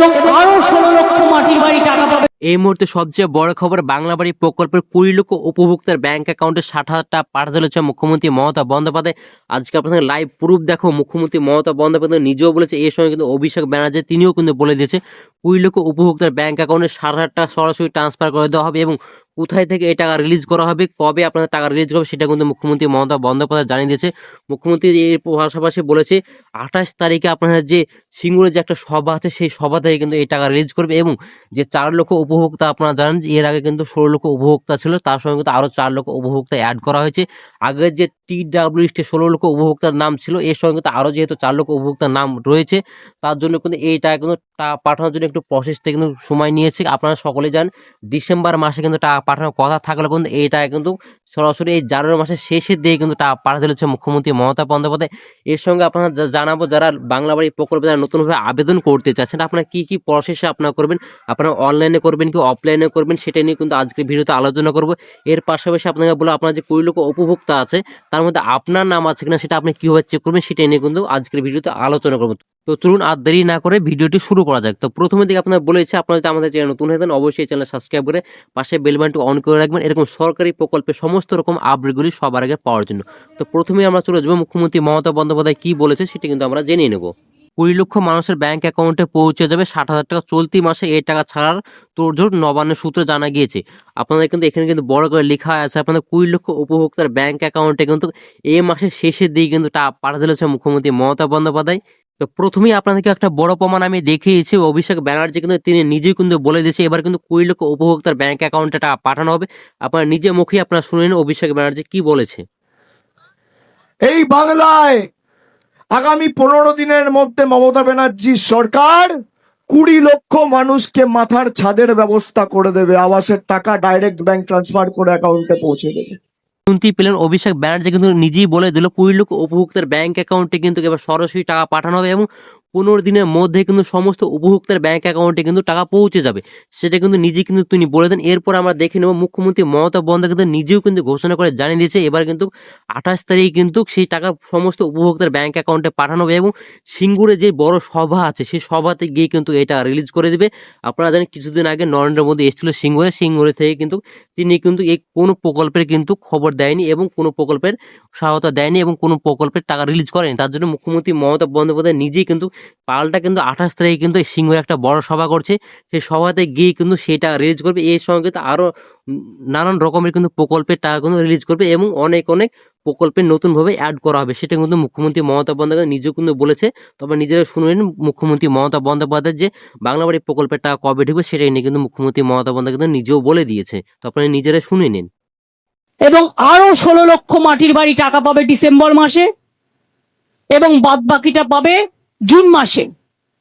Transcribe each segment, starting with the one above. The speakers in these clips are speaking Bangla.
এবং আরও ষোলো লক্ষ মাটির বাড়ি টাকা পাবে। এই মুহূর্তে সবচেয়ে বড় খবর বাংলা বাড়ি প্রকল্পের কুড়ি লক্ষ উপভোক্তার ব্যাংক অ্যাকাউন্টে ষাট হাজার টাকা হচ্ছে মুখ্যমন্ত্রী মমতা বন্দ্যোপাধ্যায়। আজকে আপনাদের লাইভ প্রুফ দেখো, মুখ্যমন্ত্রী মমতা বন্দ্যোপাধ্যায় নিজেও বলেছে, এর সময় কিন্তু অভিষেক ব্যানার্জি তিনিও কিন্তু বলে দিয়েছে, কুড়ি লক্ষ উপভোক্তার ব্যাংক অ্যাকাউন্টে ষাট হাজার টাকা সরাসরি ট্রান্সফার করে দেওয়া হবে এবং কোথায় থেকে এই টাকা রিলিজ করা হবে, কবে আপনাদের টাকা রিলিজ করবে সেটা কিন্তু মুখ্যমন্ত্রী মমতা বন্দ্যোপাধ্যায় জানিয়ে দিয়েছে। মুখ্যমন্ত্রী এর পাশাপাশি বলেছে, আঠাশ তারিখে আপনাদের যে সিঙ্গুরের যে একটা সভা আছে, সেই সভা থেকে কিন্তু এই টাকা রিলিজ করবে এবং যে চার লক্ষ উপভোক্তা আপনারা জানেন যে এর আগে কিন্তু ষোলো লক্ষ উপভোক্তা ছিল, তার সঙ্গে কিন্তু আরও চার লক্ষ উপভোক্তা অ্যাড করা হয়েছে। আগের যে টি ডাব্লিউ লিস্টে ষোলো লক্ষ উপভোক্তার নাম ছিল, এর সঙ্গে কিন্তু আরও যেহেতু চার লক্ষ উপভোক্তার নাম রয়েছে, তার জন্য কিন্তু এই টাকা কিন্তু টাকা পাঠানোর জন্য একটু প্রসেসটা কিন্তু সময় নিয়েছে। আপনারা সকলে জানেন, ডিসেম্বর মাসে কিন্তু টাকা পাঠানোর কথা থাকলে কিন্তু এই টাকা কিন্তু সরাসরি এই জানুয়ারি মাসের শেষের দিকে কিন্তু টাকা পাঠাতে চলেছে মুখ্যমন্ত্রী মমতা বন্দ্যোপাধ্যায়। এর সঙ্গে আপনারা জানাব, যারা বাংলা বাড়ি প্রকল্পে যারা নতুনভাবে আবেদন করতে চাচ্ছেন, আপনারা কি কি প্রসেসে আপনারা করবেন? আপনারা অনলাইনে করবেন কি অফলাইনে করবেন? সেটা নিয়ে কিন্তু আজকে ভিডিওতে আলোচনা করব। এর পাশাপাশি আপনাকে বলো আপনার যে কুড়ি লক্ষ উপভোক্তা আছে, তার মধ্যে আপনার নাম আছে কিনা সেটা আপনি কীভাবে চেক করবেন, সেটা নিয়ে কিন্তু আজকের ভিডিওতে আলোচনা করব। তো চলুন আর দেরি না করে ভিডিওটি শুরু করা যাক। তো প্রথমে দিকে আপনার বলেছে আপনারা যদি আমাদের চ্যানেল নতুন হয়ে অবশ্যই চ্যানেল সাবস্ক্রাইব করে পাশে বেল বাটনটি অন করে রাখবেন। এরকম সরকারি প্রকল্পে সমস্ত রকম আপডেটগুলি সবার আগে পাওয়ার জন্য। তো প্রথমেই আমরা চলে যাব, মুখ্যমন্ত্রী মমতা বন্দ্যোপাধ্যায় কি বলেছে সেটা কিন্তু আমরা জেনে নেব। কুড়ি লক্ষ মানুষের ব্যাংক অ্যাকাউন্টে পৌঁছে যাবে ষাট হাজার টাকা চলতি মাসে, এই টাকা ছাড়ার তোড়জোড় নবান্নের সূত্রে জানা গিয়েছে। আপনাদের কিন্তু এখানে কিন্তু বড় করে লেখা আছে, আপনাদের কুড়ি লক্ষ উপভোক্তার ব্যাংক অ্যাকাউন্টে কিন্তু এই মাসের শেষের দিকে কিন্তু টাকা পাঠাতে চলেছে মুখ্যমন্ত্রী মমতা বন্দ্যোপাধ্যায়। তো প্রথমেই আপনাদেরকে একটা বড় প্রমাণ আমি দেখিয়েছি, অভিষেক ব্যানার্জি কিন্তু তিনি নিজেই কিন্তু বলে দিয়েছে, এবার কিন্তু কুড়ি লক্ষ উপভোক্তার ব্যাংক অ্যাকাউন্টে টাকা পাঠানো হবে। আপনার নিজে মুখে আপনারা শুনে নিন অভিষেক ব্যানার্জি কি বলেছে। এই বাংলায় আগামী পনেরো দিনের মধ্যে মমতা ব্যানার্জি সরকার কুড়ি লক্ষ মানুষকে মাথার ছাদের ব্যবস্থা করে দেবে, আবাসের টাকা ডাইরেক্ট ব্যাংক ট্রান্সফার করে অ্যাকাউন্টে পৌঁছে দেবে। শুনতে পেলেন অভিষেক ব্যানার্জি কিন্তু নিজেই বলে দিল, কুড়ি লক্ষ উপভোক্তার ব্যাংক অ্যাকাউন্টে কিন্তু এবার সরাসরি টাকা পাঠানো হবে এবং পনেরো দিনের মধ্যে কিন্তু সমস্ত উপভোক্তার ব্যাংক অ্যাকাউন্টে কিন্তু টাকা পৌঁছে যাবে। সেটা কিন্তু নিজে কিন্তু তিনি বলে দেন। এরপর আমরা দেখে নেব, মুখ্যমন্ত্রী মমতা বন্দ্যোপাধ্যায় কিন্তু নিজেও কিন্তু ঘোষণা করে জানিয়ে দিয়েছে, এবার কিন্তু আঠাশ তারিখে কিন্তু সেই টাকা সমস্ত উপভোক্তার ব্যাংক অ্যাকাউন্টে পাঠানো হবে এবং সিঙ্গুরে যে বড় সভা আছে, সেই সভাতে গিয়ে কিন্তু এটা রিলিজ করে দেবে। আপনারা জানেন, কিছুদিন আগে নরেন্দ্র মোদী এসেছিল সিঙ্গুরে। সিঙ্গুরে থেকে কিন্তু তিনি কিন্তু এই কোনো প্রকল্পের কিন্তু খবর দেয়নি এবং কোনো প্রকল্পের সহায়তা দেয়নি এবং কোনো প্রকল্পের টাকা রিলিজ করেনি। তার জন্য মুখ্যমন্ত্রী মমতা বন্দ্যোপাধ্যায় নিজেই কিন্তু পাল্টা কিন্তু আঠাশ তারিখে কিন্তু এই সিংহ একটা বড় সভা করছে। সেই সভাতে গিয়ে কিন্তু সেই টাকা রিলিজ করবে। এর সঙ্গে কিন্তু আরও নানান রকমের কিন্তু প্রকল্পের টাকা কিন্তু রিলিজ করবে এবং অনেক অনেক প্রকল্পে নতুনভাবে অ্যাড করা হবে। সেটা কিন্তু মুখ্যমন্ত্রী মমতা বন্দ্যোপাধ্যায় নিজেও কিন্তু বলেছে। তবে নিজেরা শুনলেন মুখ্যমন্ত্রী মমতা বন্দ্যোপাধ্যায় যে বাংলা বাড়ি প্রকল্পের টাকা কবে ঢুকবে সেটাই নিয়ে কিন্তু মুখ্যমন্ত্রী মমতা বন্দ্যোপাধ্যায় নিজেও বলে দিয়েছে। তো আপনারা নিজেরা শুনে নিন। এবং আরও ষোলো লক্ষ মাটির বাড়ি টাকা পাবে ডিসেম্বর মাসে এবং বাদ বাকিটা পাবে জুন মাসে।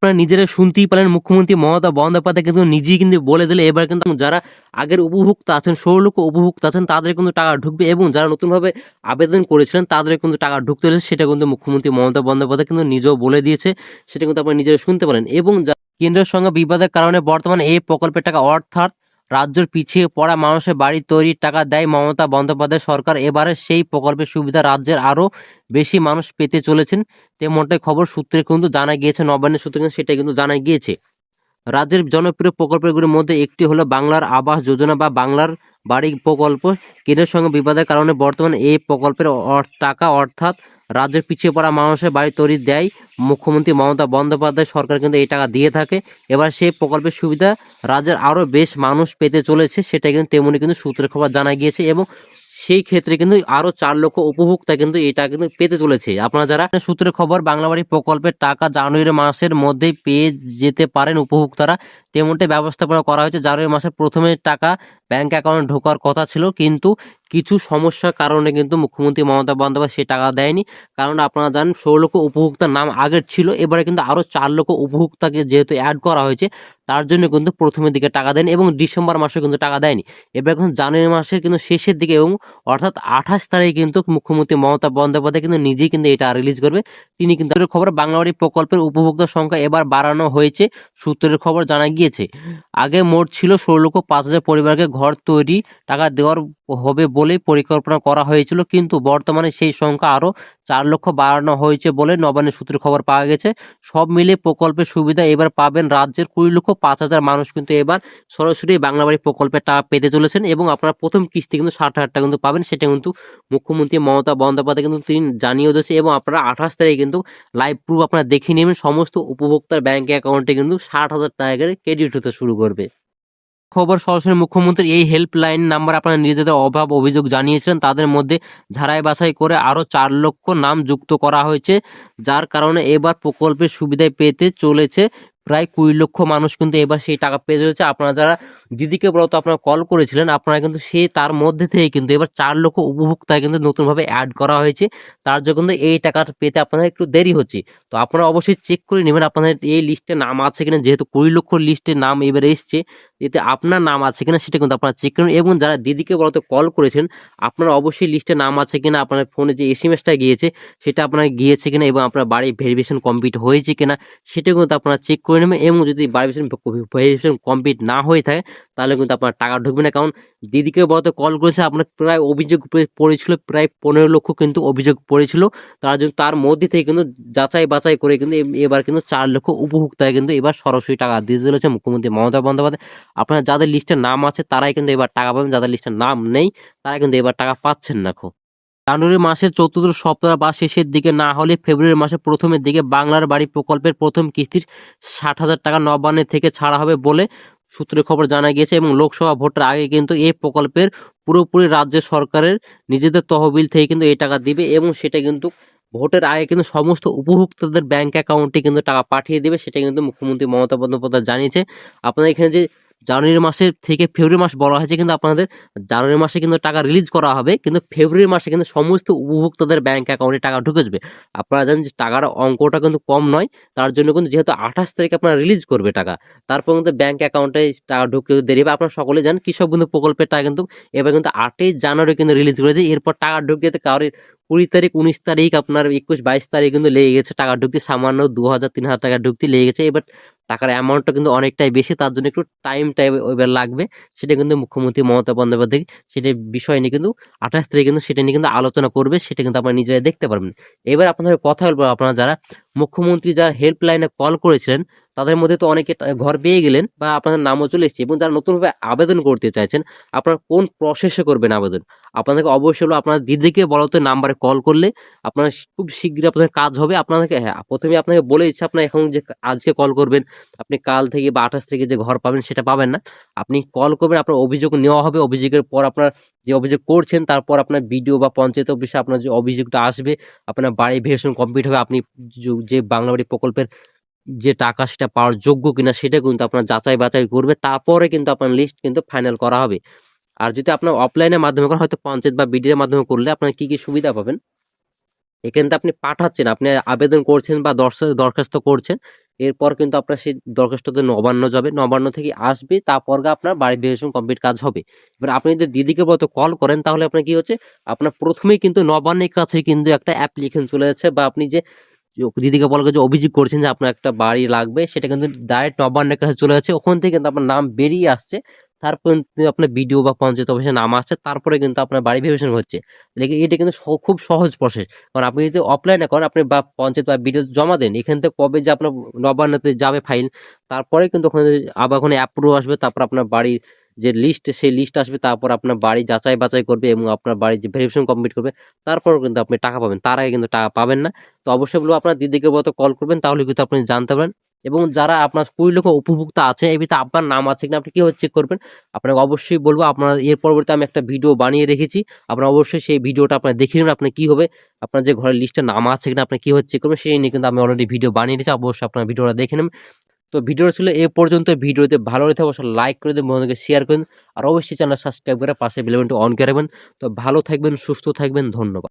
আপনারা নিজেরা শুনতেই পারেন মুখ্যমন্ত্রী মমতা বন্দ্যোপাধ্যায় কিন্তু নিজেই কিন্তু বলে দিলে, এবার কিন্তু যারা আগের উপভোক্তা আছেন ষোলো লক্ষ উপভোক্তা আছেন, তাদের কিন্তু টাকা ঢুকবে এবং যারা নতুনভাবে আবেদন করেছিলেন, তাদের কিন্তু টাকা ঢুকতে চলেছে সেটা কিন্তু মুখ্যমন্ত্রী মমতা বন্দ্যোপাধ্যায় কিন্তু নিজেও বলে দিয়েছে, সেটা কিন্তু আপনারা নিজেরা শুনতে পারেন। এবং কেন্দ্রের সঙ্গে বিবাদের কারণে বর্তমানে এই প্রকল্পের টাকা অর্থাৎ রাজ্যের পিছিয়ে পড়া মানুষের বাড়ি তৈরির টাকা দেয় মমতা বন্দ্যোপাধ্যায় সরকার। এবারে সেই প্রকল্পের সুবিধা রাজ্যের আরও বেশি মানুষ পেতে চলেছেন। তেমনটাই খবর সূত্রে কিন্তু জানা গিয়েছে, নবান্নের সূত্রে কিন্তু সেটা কিন্তু জানা গিয়েছে। রাজ্যের জনপ্রিয় প্রকল্পগুলির মধ্যে একটি হলো বাংলার আবাস যোজনা বা বাংলার বাড়ি প্রকল্প। কেন্দ্রের সঙ্গে বিবাদের কারণে বর্তমানে এই প্রকল্পের টাকা অর্থাৎ রাজ্যের পিছিয়ে পড়া মানুষের বাড়ি তৈরি দেয় মুখ্যমন্ত্রী মমতা বন্দ্যোপাধ্যায়। সরকার কিন্তু এই টাকা দিয়ে থাকে। এবার সেই প্রকল্পের সুবিধা রাজ্যের আরও বেশ মানুষ পেতে চলেছে, সেটা কিন্তু তেমনি কিন্তু সূত্রের খবর জানা গিয়েছে এবং সেই ক্ষেত্রে কিন্তু আরও চার লক্ষ উপভোক্তা কিন্তু এটা কিন্তু পেতে চলেছে। আপনারা যারা সূত্রের খবর বাংলাবাড়ি প্রকল্পের টাকা জানুয়ারি মাসের মধ্যেই পেয়ে যেতে পারেন উপভোক্তারা তেমনটাই ব্যবস্থাপনা করা হয়েছে। জানুয়ারি মাসের প্রথমে টাকা ব্যাংক অ্যাকাউন্টে ঢোকার কথা ছিল, কিন্তু কিছু সমস্যার কারণে কিন্তু মুখ্যমন্ত্রী মমতা বন্দ্যোপাধ্যায় সে টাকা দেয়নি। কারণ আপনারা জানেন, ষোলো লক্ষ উপভোক্তার নাম আগের ছিল, এবারে কিন্তু আরও চার লক্ষ উপভোক্তাকে যেহেতু অ্যাড করা হয়েছে, তার জন্য কিন্তু প্রথমের দিকে টাকা দেয়নি এবং ডিসেম্বর মাসে কিন্তু টাকা দেয়নি। এবার এখন জানুয়ারি মাসের কিন্তু শেষের দিকে এবং অর্থাৎ আঠাশ তারিখে কিন্তু মুখ্যমন্ত্রী মমতা বন্দ্যোপাধ্যায় কিন্তু নিজেই কিন্তু এটা রিলিজ করবে। তিনি কিন্তু খবর, বাংলাবাড়ি প্রকল্পের উপভোক্তার সংখ্যা এবার বাড়ানো হয়েছে, সূত্রের খবর জানা গিয়েছে। আগে মোট ছিল ষোলো লক্ষ পাঁচ হাজার পরিবারকে ঘর তৈরি টাকা দেওয়ার হবে বলে পরিকল্পনা করা হয়েছিল, কিন্তু বর্তমানে সেই সংখ্যা আরও চার লক্ষ বাড়ানো হয়েছে বলে নবান্নের সূত্রে খবর পাওয়া গেছে। সব মিলে প্রকল্পের সুবিধা এবার পাবেন রাজ্যের কুড়ি লক্ষ পাঁচ হাজার মানুষ, কিন্তু এবার সরাসরি বাংলা বাড়ি প্রকল্পের টাকা পেতে চলেছেন এবং আপনারা প্রথম কিস্তি কিন্তু ষাট হাজার টাকা কিন্তু পাবেন, সেটা কিন্তু মুখ্যমন্ত্রী মমতা বন্দ্যোপাধ্যায় কিন্তু তিনি জানিয়ে দিয়েছে এবং আপনারা আঠাশ তারিখে কিন্তু লাইভ প্রুফ আপনারা দেখে নেবেন, সমস্ত উপভোক্তার ব্যাংক অ্যাকাউন্টে কিন্তু ষাট হাজার টাকা করে ক্রেডিট হতে শুরু করবে। খবর সরাসরি মুখ্যমন্ত্রীর এই হেল্পলাইন নাম্বার আপনারা নিজেদের অভাব অভিযোগ জানিয়েছিলেন। তাদের মধ্যে ঝাড়াই বাছাই করে আরও চার লক্ষ নাম যুক্ত করা হয়েছে, যার কারণে এবার প্রকল্পের সুবিধায় পেতে চলেছে প্রায় কুড়ি লক্ষ মানুষ কিন্তু এবার সেই টাকা পেয়ে চলেছে। আপনারা যারা দিদিকে বলতো, আপনারা কল করেছিলেন, আপনারা কিন্তু সে তার মধ্যে থেকে কিন্তু এবার চার লক্ষ উপভোক্তায় কিন্তু নতুনভাবে অ্যাড করা হয়েছে। তার জন্য কিন্তু এই টাকাটা পেতে আপনাদের একটু দেরি হচ্ছে। তো আপনারা অবশ্যই চেক করে নেবেন আপনাদের এই লিস্টে নাম আছে কিনা, যেহেতু কুড়ি লক্ষ লিস্টে নাম এবার এসছে, এতে আপনার নাম আছে কিনা সেটা কিন্তু আপনারা চেক করুন। এবং যারা দিদিকে বলতে কল করেছেন, আপনারা অবশ্যই লিস্টে নাম আছে কিনা আপনার ফোনে যে এস এম এসটা গিয়েছে, সেটা আপনার গিয়েছে কিনা এবং আপনার বাড়ির ভেরিফিকেশন কমপ্লিট হয়েছে কিনা, সেটা কিন্তু আপনারা চেক করে নেবেন এবং যদি ভেরিফিকেশন কমপ্লিট না হয়ে থাকে, তাহলে কিন্তু আপনার টাকা ঢুকবে না। কারণ দিদিকে বলতে কল করেছে, আপনার প্রায় অভিযোগ পড়েছিল, প্রায় পনেরো লক্ষ কিন্তু অভিযোগ পড়েছিল। তার জন্য তার মধ্যে থেকে কিন্তু যাচাই বাছাই করে কিন্তু এবার কিন্তু চার লক্ষ উপভোক্তায় কিন্তু এবার সরাসরি টাকা দিয়ে চলেছে মুখ্যমন্ত্রী মমতা বন্দ্যোপাধ্যায়। আপনার যাদের লিস্টে নাম আছে, তারাই কিন্তু এবার টাকা পাবেন, যাদের লিস্টে নাম নেই, তারা কিন্তু এবার টাকা পাচ্ছেন না খো জানুয়ারি মাসের চতুর্থ সপ্তাহ বা শেষের দিকে না হলে ফেব্রুয়ারি মাসের প্রথমের দিকে বাংলার বাড়ি প্রকল্পের প্রথম কিস্তির ষাট হাজার টাকা নবান্নের থেকে ছাড়া হবে বলে সূত্রে খবর জানা গিয়েছে এবং লোকসভা ভোটের আগে কিন্তু এই প্রকল্পের পুরোপুরি রাজ্য সরকারের নিজেদের তহবিল থেকে কিন্তু এই টাকা দিবে এবং সেটা কিন্তু ভোটের আগে কিন্তু সমস্ত উপভোক্তাদের ব্যাংক অ্যাকাউন্টে কিন্তু টাকা পাঠিয়ে দেবে, সেটা কিন্তু মুখ্যমন্ত্রী মমতা বন্দ্যোপাধ্যায় জানিয়েছে। আপনাদের এখানে যে জানুয়ারি মাসের থেকে ফেব্রুয়ারি মাস বলা হয়েছে কিন্তু আপনাদের জানুয়ারি মাসে কিন্তু টাকা রিলিজ করা হবে, কিন্তু ফেব্রুয়ারি মাসে কিন্তু সমস্ত উপভোক্তাদের ব্যাংক অ্যাকাউন্টে টাকা ঢুকে যাবে। আপনারা জানেন যে টাকার অঙ্কটা কিন্তু কম নয়, তার জন্য কিন্তু যেহেতু আঠাশ তারিখে আপনারা রিলিজ করবে টাকা, তারপর কিন্তু ব্যাংক অ্যাকাউন্টে টাকা ঢুকতে দেরি হবে। আপনারা সকলে জানেন কৃষক বন্ধু প্রকল্পের টাকা কিন্তু এবার কিন্তু আটই জানুয়ারি কিন্তু রিলিজ করে দিয়ে এরপর টাকা ঢুকতে কারোর কুড়ি তারিখ, উনিশ তারিখ, আপনার একুশ বাইশ তারিখ কিন্তু লেগে গেছে টাকা ঢুকতে, সামান্য দু হাজার, তিন হাজার টাকা ঢুকতে লেগে গেছে। এবার টাকার অ্যামাউন্টটা কিন্তু অনেকটাই বেশি, তার জন্য একটু টাইম টাইম এবার লাগবে। সেটা কিন্তু মুখ্যমন্ত্রী মমতা বন্দ্যোপাধ্যায় সেটা বিষয় নিয়ে কিন্তু আঠাশ তারিখে কিন্তু সেটা নিয়ে কিন্তু আলোচনা করবে, সেটা কিন্তু আপনারা নিজেরাই দেখতে পারবেন। এবার আপনাদের কথা বলব, আপনারা যারা মুখ্যমন্ত্রী যারা হেল্পলাইনে কল করেছিলেন তাদের মধ্যে তো অনেকে ঘর পেয়ে গেলেন বা আপনাদের নামও চলে এসেছে এবং যারা নতুনভাবে আবেদন করতে চাইছেন, আপনারা কোন প্রসেসে করবেন আবেদন? আপনাদেরকে অবশ্যই হলো আপনার দিদিকে বলতে নাম্বারে কল করলে আপনার খুব শীঘ্রই আপনাদের কাজ হবে। আপনাদেরকে হ্যাঁ প্রথমে আপনাকে বলে দিচ্ছি, আপনার এখন যে আজকে কল করবেন, আপনি কাল থেকে বা আঠাশ থেকে যে ঘর পাবেন সেটা পাবেন না। আপনি কল করবেন, আপনার অভিযোগ নেওয়া হবে, অভিযোগের পর আপনার যে অভিযোগ করছেন, তারপর আপনার বিডিও বা পঞ্চায়েত অফিসে আপনার যে অভিযোগটা আসবে, আপনার বাড়ি ভেরিফিকেশন কমপ্লিট হবে, আপনি যে বাংলা বাড়ি প্রকল্পের যে টাকা সেটা পাওয়ার যোগ্য কিনা সেটা কিন্তু আপনার যাচাই বাছাই করবে, তারপরে কিন্তু আপনার লিস্ট কিন্তু ফাইনাল করা হবে। আর যদি আপনার অফলাইনের মাধ্যমে করেন, হয়তো পঞ্চায়েত বা বিডিএর মাধ্যমে করলে আপনার কি কি সুবিধা পাবেন? এখানে তো আপনি পাঠাচ্ছেন, আপনি আবেদন করছেন বা দরখাস্ত করছেন, এরপর কিন্তু আপনার সেই দরখাস্ততে নবান্ন যাবে, নবান্ন থেকে আসবে, তারপর আপনার বাড়ি ভেরিফিকেশন কমপ্লিট কাজ হবে। এবার আপনি যদি দিদিকে বলতে কল করেন, তাহলে আপনার কি হচ্ছে? আপনার প্রথমেই কিন্তু নবান্নের কাছে কিন্তু একটা অ্যাপ্লিকেশন চলে যাচ্ছে বা আপনি যে দিদিকে বলকে যে অভিযোগ করছেন যে আপনার একটা বাড়ি লাগবে, সেটা কিন্তু ডাইরেক্ট নবান্নের কাছে চলে যাচ্ছে। ওখান থেকে কিন্তু আপনার নাম বেরিয়ে আসছে। তারপর আপনার বিডিও বা পঞ্চায়েত অফিসে নাম আসছে। তারপরে কিন্তু আপনার বাড়ি ভেরিফিকেশন হচ্ছে। এটা কিন্তু খুব সহজ প্রসেস কারণ আপনি যদি অফলাইনে করেন, আপনি বা পঞ্চায়েত বা বিডিও জমা দেন, এখান থেকে কবে যে আপনার নবান্নতে যাবে ফাইল তারপরে কিন্তু ওখানে আবার ওখানে অ্যাপ্রুভ আসবে, তারপর আপনার বাড়ির যে লিস্ট সেই লিস্ট আসবে, তারপর আপনার বাড়ি যাচাই বাছাই করবে এবং আপনার বাড়ির যে ভেরিফিকেশন কমপ্লিট করবে তারপর কিন্তু আপনি টাকা পাবেন। তার আগে কিন্তু টাকা পাবেন না। তো অবশ্যই বলব, আপনার দিদিকে বলতে কল করবেন, তাহলে কিন্তু আপনি জানতে পারেন এবং যারা আপনার কুড়ি লক্ষ উপভোক্তা আছে, এই ভিতরে আপনার নাম আছে কিনা, আপনি কীভাবে চেক করবেন, আপনাকে অবশ্যই বলব, আপনার এর পরবর্তী আমি একটা ভিডিও বানিয়ে রেখেছি। আপনার অবশ্যই সেই ভিডিওটা আপনার দেখে নেবেন আপনার কি হবে, আপনার যে ঘরের লিস্টে নাম আছে কিনা, আপনি কীভাবে চেক করবেন, সেই নিয়ে কিন্তু আমি অলরেডি ভিডিও বানিয়ে দিয়েছি অবশ্যই আপনার ভিডিওটা দেখে নেবেন। তো ভিডিওটা ছিল এ পর্যন্ত। ভিডিওতে ভালো লেগে অবশ্যই লাইক করে দেবেন বন্ধুকে শেয়ার করুন আর অবশ্যই চ্যানেল সাবস্ক্রাইব করে পাশে বেলবেনটি অন করে রাখবেন। তো ভালো থাকবেন, সুস্থ থাকবেন, ধন্যবাদ।